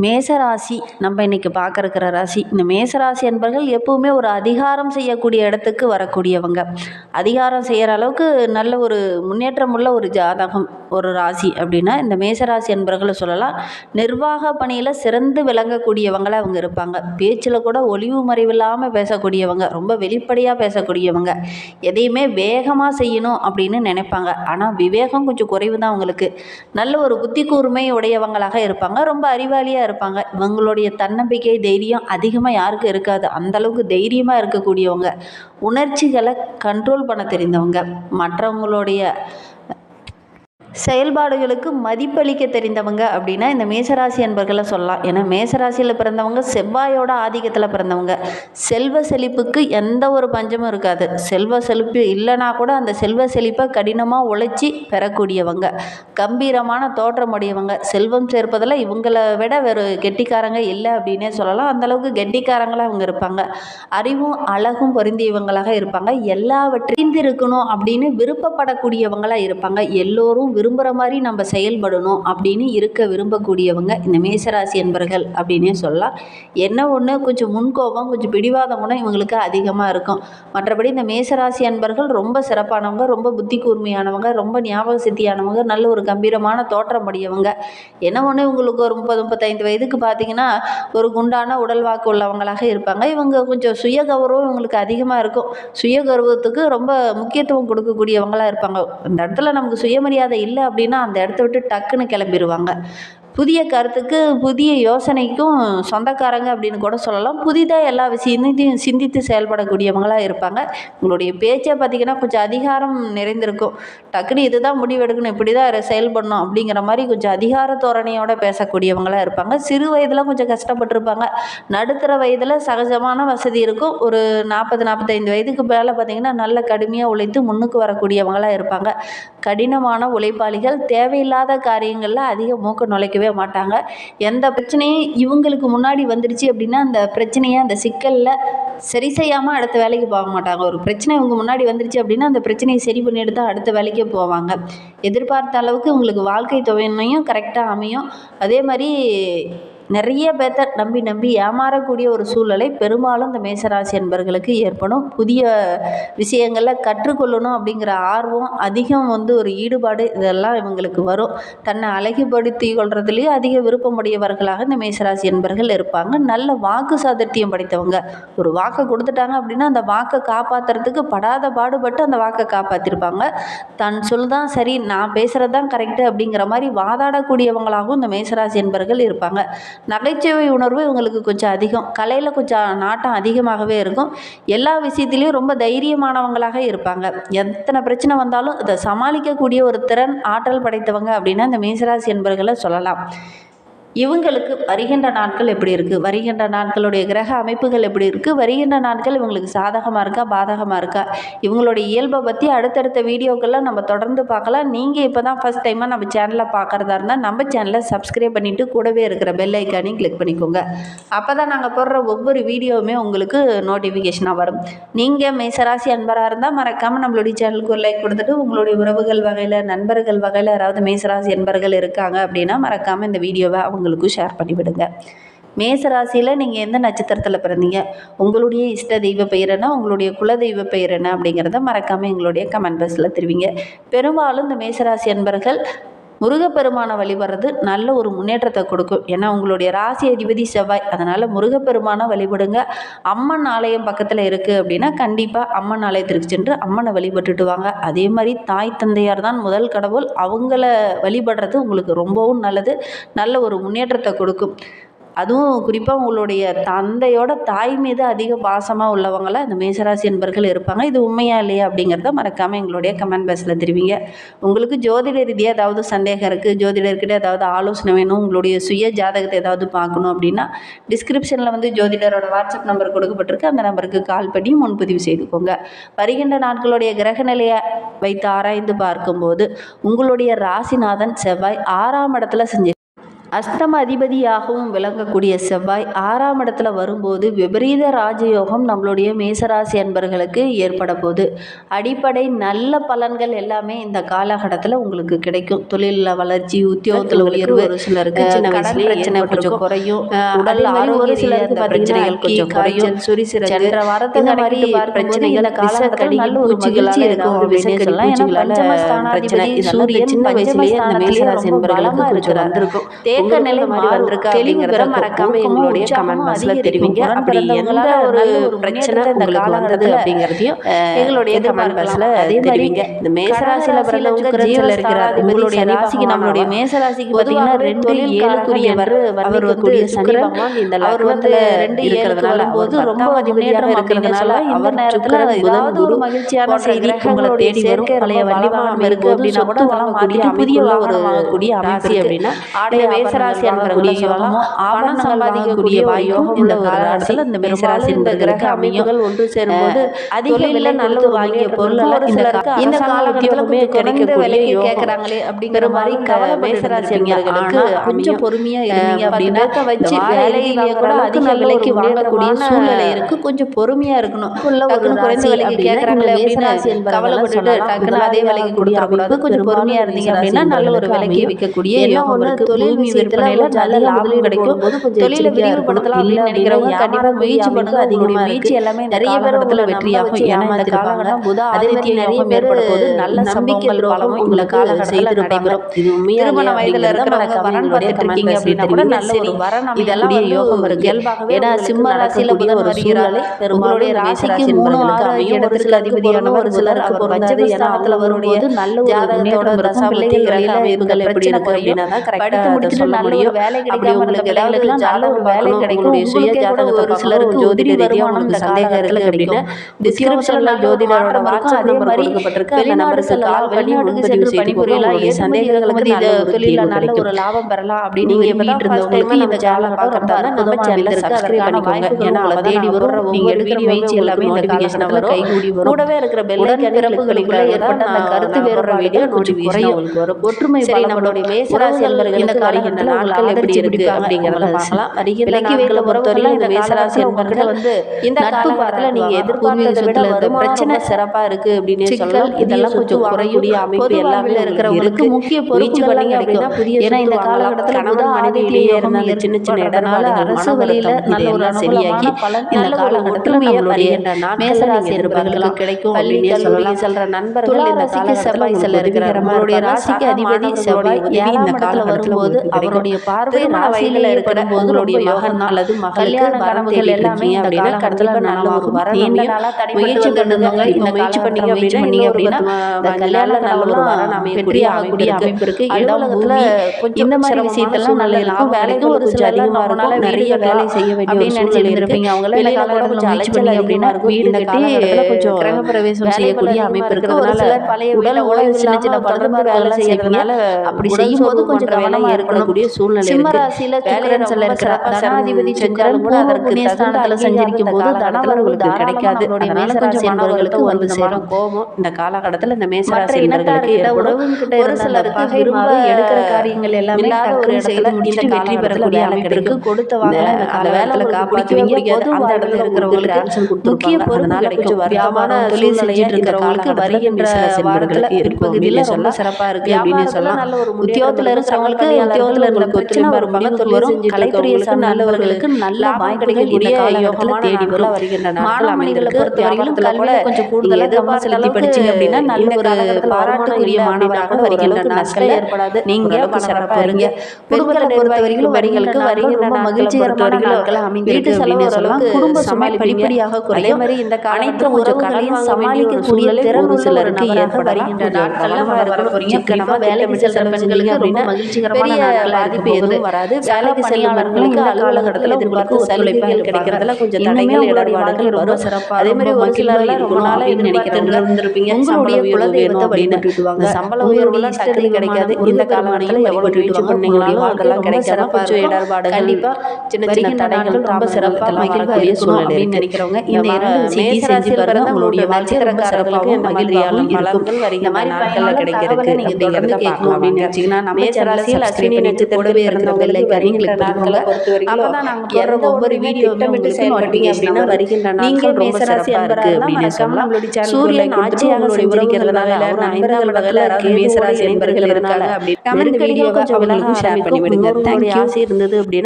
மேசராசி நம்ம இன்னைக்கு பார்க்க ராசி இந்த மேசராசி என்பர்கள் எப்பவுமே ஒரு அதிகாரம் செய்யக்கூடிய இடத்துக்கு வரக்கூடியவங்க. அதிகாரம் செய்கிற அளவுக்கு நல்ல ஒரு முன்னேற்றம் உள்ள ஒரு ஜாதகம் ஒரு ராசி அப்படின்னா இந்த மேசராசி என்பர்களை சொல்லலாம். நிர்வாக பணியில் சிறந்து விளங்கக்கூடியவங்களாக அவங்க இருப்பாங்க. பேச்சில் கூட ஒளிவு மறைவில்லாமல் பேசக்கூடியவங்க ரொம்ப வெளிப்படையாக பேசக்கூடியவங்க. எதையுமே வேகமாக செய்யணும் அப்படின்னு நினைப்பாங்க. ஆனால் விவேகம் கொஞ்சம் குறைவு தான் அவங்களுக்கு. நல்ல ஒரு புத்தி கூர்மை உடையவங்களாக இருப்பாங்க. ரொம்ப அறிவாளியாக இருப்பாங்க. இவங்களுடைய தன்னம்பிக்கை தைரியம் அதிகமாக யாருக்கும் இருக்காது. அந்தளவுக்கு தைரியமாக இருக்கக்கூடியவங்க. உணர்ச்சிகளை கண்ட்ரோல் பண்ண தெரிந்தவங்க. மற்றவங்களுடைய செயல்பாடுகளுக்கு மதிப்பளிக்க தெரிந்தவங்க அப்படின்னா இந்த மேசராசி என்பர்களை சொல்லலாம். ஏன்னா மேசராசியில் பிறந்தவங்க செவ்வாயோட ஆதிக்கத்தில் பிறந்தவங்க. செல்வ செழிப்புக்கு எந்த ஒரு பஞ்சமும் இருக்காது. செல்வ செழிப்பு இல்லைனா கூட அந்த செல்வ செழிப்பை கடினமாக உழைச்சி பெறக்கூடியவங்க. கம்பீரமான தோற்றமுடையவங்க செல்வம் சேர்ப்பதில் இவங்களை விட வேறு கெட்டிக்காரங்க இல்லை அப்படின்னே சொல்லலாம். அந்தளவுக்கு கெட்டிக்காரங்களாக அவங்க இருப்பாங்க. அறிவும் அழகும் பொருந்தியவங்களாக இருப்பாங்க. எல்லாவற்றையும் இருக்கணும் அப்படின்னு விருப்பப்படக்கூடியவங்களாக இருப்பாங்க. எல்லோரும் விரும்புகிற மாதிரி நம்ம செயல்படணும் அப்படின்னு இருக்க விரும்பக்கூடியவங்க இந்த மேசராசி என்பர்கள் அப்படின்னே சொல்லலாம். என்ன ஒன்று கொஞ்சம் முன்கோபம் கொஞ்சம் பிடிவாத குணம் இவங்களுக்கு அதிகமாக இருக்கும். மற்றபடி இந்த மேசராசி அன்பர்கள் ரொம்ப சிறப்பானவங்க ரொம்ப புத்தி கூர்மையானவங்க ரொம்ப ஞாபக சித்தியானவங்க நல்ல ஒரு கம்பீரமான தோற்றம் உடையவங்க என்ன ஒன்று இவங்களுக்கு ஒரு முப்பது முப்பத்தைந்து வயதுக்கு பார்த்தீங்கன்னா ஒரு குண்டான உடல் வாக்கு உள்ளவங்களாக இருப்பாங்க. இவங்க கொஞ்சம் சுய கௌரவம் இவங்களுக்கு அதிகமாக இருக்கும். சுய கௌரவத்துக்கு ரொம்ப முக்கியத்துவம் கொடுக்கக்கூடியவங்களாக இருப்பாங்க. அந்த இடத்துல நமக்கு சுயமரியாதை இல்லை இல்லை அப்படின்னா அந்த இடத்த விட்டு டக்குன்னு கிளம்பிடுவாங்க புதிய கருத்துக்கு புதிய யோசனைக்கும் சொந்தக்காரங்க அப்படின்னு கூட சொல்லலாம். புதிதாக எல்லா விஷயத்தையும் சிந்தித்து செயல்படக்கூடியவங்களாக இருப்பாங்க. உங்களுடைய பேச்சை பார்த்திங்கன்னா கொஞ்சம் அதிகாரம் நிறைந்திருக்கும். டக்குனு இதுதான் முடிவெடுக்கணும் இப்படி தான் செயல்படணும் அப்படிங்கிற மாதிரி கொஞ்சம் அதிகார தோரணையோடு பேசக்கூடியவங்களாக இருப்பாங்க. சிறு வயதில் கொஞ்சம் கஷ்டப்பட்டிருப்பாங்க. நடுத்தர வயதில் சகஜமான வசதி இருக்கும். ஒரு நாற்பது நாற்பத்தைந்து வயதுக்கு மேலே பார்த்திங்கன்னா நல்ல கடுமையாக உழைத்து முன்னுக்கு வரக்கூடியவங்களாக இருப்பாங்க. கடினமான உழைப்பாளிகள் தேவையில்லாத காரியங்களில் அதிக மூக்க நுழைக்கவே மாட்டாங்க. எந்த பிரச்சனையும் இவங்களுக்கு முன்னாடி வந்துடுச்சு அப்படின்னா அந்த பிரச்சனையை அந்த சிக்கலில் சரி செய்யாமல் அடுத்த வேலைக்கு போக மாட்டாங்க. ஒரு பிரச்சனை இவங்க முன்னாடி வந்துருச்சு அப்படின்னா அந்த பிரச்சனையை சரி பண்ணிட்டு தான் அடுத்த வேலைக்கே போவாங்க. எதிர்பார்த்த அளவுக்கு உங்களுக்கு வாழ்க்கை துணையும் கரெக்டாக அமையும். அதே மாதிரி நிறைய பேர்த்த நம்பி நம்பி ஏமாறக்கூடிய ஒரு சூழ்நிலை பெரும்பாலும் இந்த மேசராசி என்பர்களுக்கு ஏற்படும். புதிய விஷயங்களில் கற்றுக்கொள்ளணும் அப்படிங்கிற ஆர்வம் அதிகம் வந்து ஒரு ஈடுபாடு இதெல்லாம் இவங்களுக்கு வரும். தன்னை அழகுபடுத்தி கொள்றதுலேயே அதிக விருப்பமுடையவர்களாக இந்த மேசராசி என்பர்கள் இருப்பாங்க. நல்ல வாக்கு சாதர்த்தியம் படைத்தவங்க. ஒரு வாக்கை கொடுத்துட்டாங்க அப்படின்னா அந்த வாக்கை காப்பாற்றுறதுக்கு படாத பாடுபட்டு அந்த வாக்கை காப்பாற்றிருப்பாங்க தன் சொல் தான் சரி நான் பேசுகிறது தான் கரெக்டு அப்படிங்கிற மாதிரி வாதாடக்கூடியவங்களாகவும் இந்த மேசராசி என்பர்கள் இருப்பாங்க. நகைச்சுவை உணர்வு இவங்களுக்கு கொஞ்சம் அதிகம். கலையில் கொஞ்சம் நாட்டம் அதிகமாகவே இருக்கும். எல்லா விஷயத்துலேயும் ரொம்ப தைரியமானவங்களாக இருப்பாங்க. எத்தனை பிரச்சனை வந்தாலும் அதை சமாளிக்கக்கூடிய ஒரு திறன் ஆற்றல் படைத்தவங்க அப்படின்னா இந்த மீசராசி என்பர்களை சொல்லலாம். இவங்களுக்கு வருகின்ற நாட்கள் எப்படி இருக்குது வருகின்ற நாட்களுடைய கிரக அமைப்புகள் எப்படி இருக்குது வருகின்ற நாட்கள் இவங்களுக்கு சாதகமாக இருக்கா? பாதகமாக இருக்கா? இவங்களுடைய இயல்பை பற்றி அடுத்தடுத்த வீடியோக்கள்லாம் நம்ம தொடர்ந்து பார்க்கலாம். நீங்கள் இப்போ தான் ஃபஸ்ட் டைமாக நம்ம சேனலை பார்க்குறதா இருந்தால் நம்ம சேனலை சப்ஸ்கிரைப் பண்ணிவிட்டு கூடவே இருக்கிற பெல் ஐக்கானையும் கிளிக் பண்ணிக்கோங்க. அப்போ தான் நாங்கள் போடுற ஒவ்வொரு வீடியோவுமே உங்களுக்கு நோட்டிஃபிகேஷனாக வரும். நீங்கள் மேசராசி அன்பராக இருந்தால் மறக்காமல் நம்மளுடைய சேனலுக்கு ஒரு லைக் கொடுத்துட்டு உங்களுடைய உறவுகள் வகையில் நண்பர்கள் வகையில் யாராவது மேசராசி என்பர்கள் இருக்காங்க அப்படின்னா மறக்காமல் இந்த வீடியோவை அவங்க அவங்களுக்கும் ஷேர் பண்ணிவிடுங்க மேசராசியில் நீங்கள் எந்த நட்சத்திரத்தில் பிறந்தீங்க? உங்களுடைய இஷ்ட தெய்வ பெயர் என்ன? உங்களுடைய குல தெய்வ பெயர் என்ன? அப்படிங்கிறத மறக்காமல் எங்களுடைய கமெண்ட் பாக்ஸில் தெரிவிங்க. பெரும்பாலும் இந்த மேசராசி என்பர்கள் முருகப்பெருமானை வழிபடுறது நல்ல ஒரு முன்னேற்றத்தை கொடுக்கும். ஏன்னா உங்களுடைய ராசி அதிபதி செவ்வாய். அதனால் முருகப்பெருமானை வழிபடுங்க. அம்மன் ஆலயம் பக்கத்தில் இருக்குது அப்படின்னா கண்டிப்பாக அம்மன் ஆலயத்திற்கு சென்று அம்மனை வழிபட்டுட்டு வாங்க. அதே மாதிரி தாய் தந்தையார் தான் முதல் கடவுள். அவங்கள வழிபடுறது உங்களுக்கு ரொம்பவும் நல்லது. நல்ல ஒரு முன்னேற்றத்தை கொடுக்கும். அதுவும் குறிப்பாக உங்களுடைய தந்தையோட தாய் மீது அதிக பாசமாக உள்ளவங்களாம் இந்த மேசராசி என்பர்கள் இருப்பாங்க. இது உண்மையா இல்லையா அப்படிங்கிறத மறக்காமல் எங்களுடைய கமெண்ட் பாக்ஸில் தெரிவிங்க. உங்களுக்கு ஜோதிட ரீதியாக ஏதாவது சந்தேகம் இருக்குது ஜோதிடர்கிட்ட ஏதாவது ஆலோசனை வேணும் உங்களுடைய சுய ஜாதகத்தை ஏதாவது பார்க்கணும் அப்படின்னா டிஸ்கிரிப்ஷனில் வந்து ஜோதிடரோட வாட்ஸ்அப் நம்பர் கொடுக்கப்பட்டிருக்கு. அந்த நம்பருக்கு கால் பண்ணி முன்பதிவு செய்துக்கோங்க. வருகின்ற நாட்களுடைய கிரக நிலையை வைத்து ஆராய்ந்து பார்க்கும்போது உங்களுடைய ராசிநாதன் செவ்வாய் ஆறாம் இடத்துல செஞ்சு அஷ்டம அதிபதியாகவும் விளங்கக்கூடிய செவ்வாய் ஆறாம் இடத்துல வரும்போது விபரீத ராஜயோகம் நம்மளுடைய மேசராசி அன்பர்களுக்கு ஏற்பட போகுது. அடிப்படை நல்ல பலன்கள் எல்லாமே இந்த காலகட்டத்தில் உங்களுக்கு கிடைக்கும். தொழிலில் வளர்ச்சி உத்தியோகத்தில் உயர்வு ஒரு சிலருக்கு பிரச்சனை கொஞ்சம் குறையும். உடல் ஒரு சிலருக்கு பிரச்சனைகள் கொஞ்சம் குறையும். சென்ற வாரத்தை இந்த மாதிரி பிரச்சனைகள் காலகட்டத்தில் நல்ல ஒரு மகிழ்ச்சி இருக்கும் அப்படின்னு சொல்லலாம். ஏன்னா பஞ்சமஸ்தானாதிபதி சூரியன் சின்ன வயசுலயே அந்த மேசராசி என்பவர்களுக்கு கொஞ்சம் வந்திருக்கும். தேக்க நிலை வந்திருக்கு அப்படிங்கிறத மறக்காம எங்களுடைய கமெண்ட் பாக்ஸ்ல தெரிவிங்க. அப்படி எந்த ஒரு பிரச்சனை உங்களுக்கு வந்தது அப்படிங்கிறதையும் எங்களுடைய கமெண்ட் பாக்ஸ்ல தெரிவிங்க. இந்த மேசராசியில பிறந்தவங்க ஜீவல இருக்கிற உங்களுடைய ராசிக்கு நம்மளுடைய மேசராசிக்கு பார்த்தீங்கன்னா ரெண்டு ஏழுக்குரியவர் அவர் வந்து சனி பகவான் இந்த அவர் வந்து ரெண்டு இருக்கிறதுனால போது ரொம்ப முன்னேற்றம் இருக்கிறதுனால இந்த நேரத்துல ஏதாவது ஒரு மகிழ்ச்சியான செய்தி உங்களை தேடி வரும். பழைய வண்டி வாகனம் இருக்கு அப்படின்னா கூட வாங்கக்கூடிய புதிய வாகனம் வாங்கக்கூடிய ராசி அப்படின்னா ஆடைய மேசராசி அன்பர்களுடைய ஆபரணம் சம்பாதிக்கக்கூடிய யோகம் ஒரு ராசியில் இந்த மேசராசி என்பதற்கு அமையுங்கள் ஒன்று சேரும்போது அதிக விலை நல்ல வாங்கிய பொருள் இந்த இந்த காலகட்டத்தில் கிடைக்கக்கூடிய கேட்கறாங்களே அப்படிங்கிற மாதிரி மேசராசி என்பவர்களுக்கு கொஞ்சம் பொறுமையா இருந்தீங்க அப்படின்னா வச்சு வேலையிலேயே கூட அதிக விலைக்கு வாங்கக்கூடிய சூழ்நிலை இருக்கு. கொஞ்சம் பொறுமையா இருக்கணும். டக்குனு குறைந்த விலைக்கு கேட்கறாங்களே அப்படின்னு கவலைப்பட்டுட்டு டக்குனு அதே விலைக்கு கொடுத்துடக்கூடாது கொஞ்சம் பொறுமையா இருந்தீங்க அப்படின்னா நல்ல ஒரு விலைக்கு விற்கக்கூடிய யோகம் இருக்கு. பூமி விற்பனையில நல்ல லாபம் கிடைக்கும். தொழில விரிவுபடுத்தலாம் அப்படின்னு நினைக்கிறவங்க கண்டிப்பா முயற்சி பண்ணுங்க. அதிகமா முயற்சி எல்லாமே நிறைய பேர் இடத்துல வெற்றியாகும் ஏன்னா இந்த காலகட்டம் புத அதிபத்திய நிறைய பேர் நல்ல நம்பிக்கை பலமும் உங்களை காலகட்டத்தில் நடைபெறும் திருமண வயதுல இருக்கிறவங்க வரன் பார்த்துட்டு இருக்கீங்க அப்படின்னா கூட நல்ல ஒரு வரன் இதெல்லாம் யோகம் இருக்கு ஏன்னா சிம்ம ராசியில புதன் வருகிறாரு உங்களுடைய ராசிக்கு மூணு ஆறு இடத்திற்கு அதிபதியான ஒரு சிலருக்கு பொறுத்தது ஸ்தானத்துல வரும்போது நல்ல ஒரு ஜாதகத்தோட பிள்ளைகள் அமைப்புகள் எப்படி இருக்கு அப்படின்னா கரெக்டா முடிச்சுட்டு சொல்ல முடியும். இருக்க வேலைகளுக்கு நல்ல ஒரு வேலை கிடைக்கும். சுய ஜாதகத்தை ஒரு சிலருக்கு ஜோதிட ரீதியா உங்களுக்கு சந்தேகம் இருக்கு அப்படின்னா டிஸ்கிரிப்ஷன்ல ஜோதிடரோட வாட்ஸ்அப் நம்பர் கொடுக்கப்பட்டிருக்கு. அந்த நம்பருக்கு கால் பண்ணி முன்பதிவு செய்து பணிபுரியலாம். ஏன் சந்தேகங்களுக்கு இந்த தொழில நல்ல ஒரு லாபம் பெறலாம் அப்படின்னு நீங்க பண்ணிட்டு இருந்தவங்களுக்கு இந்த சேனலை பார்க்கறதால நம்ம சேனலை சப்ஸ்கிரைப் பண்ணிக்கோங்க. ஏன்னா அதை தேடி வரும் நீங்க எடுக்கிற முயற்சி எல்லாமே இந்த காலகட்டத்தில் கைகூடி வரும். கூடவே இருக்கிற பெல்லைக்கன் பிறப்புகளுக்குள்ள ஏற்பட்ட அந்த கருத்து வேறுபடுற வீடியோ நோட்டிஃபிகேஷன் உங்களுக்கு வரும் ஒற்றுமை சரி நம்மளுடைய மேசராசி என்பவர்கள் இந்த காலகட்டத்தில் நாட்கள் எப்படி இருக்கு அப்படிங்கறத பார்க்கலாம். விலக்கி வைக்கல பொறுத்தவரையிலும் இந்த மேசராசி என்பவர்கள் வந்து இந்த நட்பு பாதத்துல நீங்க எதிர்பார்த்ததை விட இந்த பிரச்சனை சிறப்பா இருக்கு அப்படின்னு சொல்லலாம் இதெல்லாம் கொஞ்சம் குறையக்கூடிய அமைப்பு எல்லாமே இருக்கிறவங்களுக்கு முக்கிய பொறுப்பு பண்ணீங்க அப்படின்னா ஏன்னா இந்த காலகட்டத்தில் கணவன் மனைவியிலேயே இருந்த அந்த சின்ன சின்ன இடனால அரசு வழியில நல்ல ஒரு சரியாகி இந்த காலகட்டத்தில் நம்மளுடைய மேசராசி என்பவர்களுக்கு கிடைக்கும் கல்லூரி செல்ற நண்பர்கள் இந்த ராசிக்கு செவ்வாய் செல்ல இருக்கிற நம்மளுடைய ராசிக்கு அதிபதி செவ்வாய் இந்த காலகட்டத்தில் வரும்போது அவருடைய பார்வை ராசியில இருக்கிற உங்களுடைய மகன் அல்லது மகளுக்கு வரவுகள் எல்லாமே அப்படின்னா கண்டிப்பா நல்ல ஒரு வரணும் முயற்சி பண்ணுங்க இந்த முயற்சி பண்ணீங்க முயற்சி பண்ணீங்க அப்படின்னா கல்யாண நல்ல ஒரு வரன் அமையக்கூடிய ஆகக்கூடிய அமைப்பு இருக்கு. இடத்துல கொஞ்சம் இந்த மாதிரி விஷயத்தெல்லாம் நல்ல இருக்கும். வேலைக்கு ஒரு சில அதிகமாக இருக்கும். நிறைய வேலை செய்ய வேண்டிய அப்படின்னு நினைச்சிட்டு இருப்பீங்க அவங்கள இந்த காலகட்டத்தில் முயற்சி பண்ணீங்க அப்படின்னா வீடு கட்டி கொஞ்சம் கிரக பிரவேசம் செய்யக்கூடிய அமைப்பு இருக்கிறதுனால பழைய உடல் உழவு சின்ன சின்ன தொடர்பு வேலை செய்யறதுனால அப்படி செய்யும் போது கொஞ்சம் கவனம் ஏற்படக்கூடிய சூழ்நிலை சிம்மராசியில சுக்கரன்ஸ்ல இருக்கிற தனாதிபதி செஞ்சாலும் கூட அதற்கு சஞ்சரிக்கும் போது தனவரவு கிடைக்காது. மேசராசி என்பவர்களுக்கு வந்து சேரும். கோபம் இந்த காலகட்டத்தில் இந்த மேசராசி என்பவர்களுக்கு ஏற்படும். ஒரு சிலருக்கு விரும்ப எடுக்கிற காரியங்கள் எல்லாமே டக்குனு செய்து முடிச்சுட்டு வெற்றி பெறக்கூடிய அமைப்பிற்கு கொடுத்த வாங்க அந்த வேலையில காப்பாற்றுவீங்க அந்த இடத்துல இருக்கிறவங்களுக்கு முக்கிய பொறுப்புனால கொஞ்சம் வியாபார தொழில் செஞ்சுட்டு இருக்கிறவங்களுக்கு வருகின்ற வாரத்துல பிற்பகுதியில ரொம்ப சிறப்பா இருக்கு. அப்படின்னு சொல்லலாம். உத்தியோகத்துல இருக்கிறவங்களுக்கு உத்தியோகத்துல இருந்த பிரச்சனை தொழில் செஞ்சுட்டு கலைத்துறையில நல்லவர்களுக்கு நல்ல வாய் கிடைக்கக்கூடிய யோகத்துல தேடி வர வருகின்ற நாட்கள் அமைந்திருக்கு. பொறுத்தவரையிலும் கல்வியில கொஞ்சம் கூடுதலா கவனம் செலுத்தி படிச்சீங்க அப்படின்னா நல்ல ஒரு பாராட்டுக்குரிய மாணவராக வருகின்ற நாட்கள் ஏற்படாது. நீங்க சிறப்பா இருங்க. குடும்பத்தை பொறுத்தவரைக்கும் வரிகளுக்கு வருகின்ற மகிழ்ச்சிகரமான நாட்கள் அமைந்திருக்கு அப்படின்னு சொல்லலாம். குடும்ப சுமை படிப்படியாக குறையும். மாதிரி இந்த அனைத்து உறவுகளையும் சமாளிக்கக்கூடிய திறன் ஒரு சிலருக்கு ஏற்பட வருகின்ற நாட்கள்ல வர போறீங்க கண்டிப்பா வேலைக்கு செல்ற பெண்களுக்கு மகிழ்ச்சிகரமான நாட்கள் பாதிப்பு எதுவும் வராது. வேலைக்கு செல்லும் இந்த காலகட்டத்தில் எதிர்பார்த்து ஒத்துழைப்புகள் கிடைக்கிறதுல கொஞ்சம் தடைகள் இடர்பாடுகள் ரொம்ப சிறப்பா அதே மாதிரி ஒரு சிலர் ரொம்ப நாளா இது நினைக்கிறது இருந்திருப்பீங்க. உங்களுடைய குலதெய்வத்தை வழிபட்டுவாங்க சம்பள உயர்வுலாம் டக்குனு கிடைக்காது. இந்த காலமானையும் எவ்வளவு முயற்சி பண்ணீங்கனாலும் அதெல்லாம் கிடைக்காத கொஞ்சம் இடர்பாடு கண்டிப்பா சின்ன சின்ன தடைகள் ரொம்ப சிறப்பா மகிழ்வாக சூழ்நிலை நினைக்கிறவங்க இந்த செஞ்சு பாருங்க உங்களுடைய வாழ்க்கை சிறப்பாகவும் மகிழ்ச்சியாலும் பலன்கள் வருகிற மாதிரி நாட்கள்ல கிடைக்கிறதுக்கு நீங்க தொடர்ந்து கேட்கணும் அப்படின்னு நினைச்சீங்கன்னா நம்ம சப்ஸ்கிரைப் பண்ணி சேர்த்து கூடவே இருக்கிற பெல் ஐக்கானையும் கிளிக் பண்ணிக்கோங்க அப்பதான் நாங்க போடுற ஒவ்வொரு வீடியோவுமே உங்களுக்கு நோட்டிஃபிகேஷன் வருகின்ற நீங்கள் மேசராசி அன்பராக அப்படின்னு சொல்லலாம் சூரியன் ஆட்சியாக சஞ்சரிக்கிறதுனால அவர் ஐந்தாம் வகையில் மேசராசி என்பர்கள் இருக்காங்க அப்படி நெருக்கடிகள் கொஞ்சம் விலக ஷேர் பண்ணி விடுங்க தேங்க்யூ இருந்தது அப்படின்னு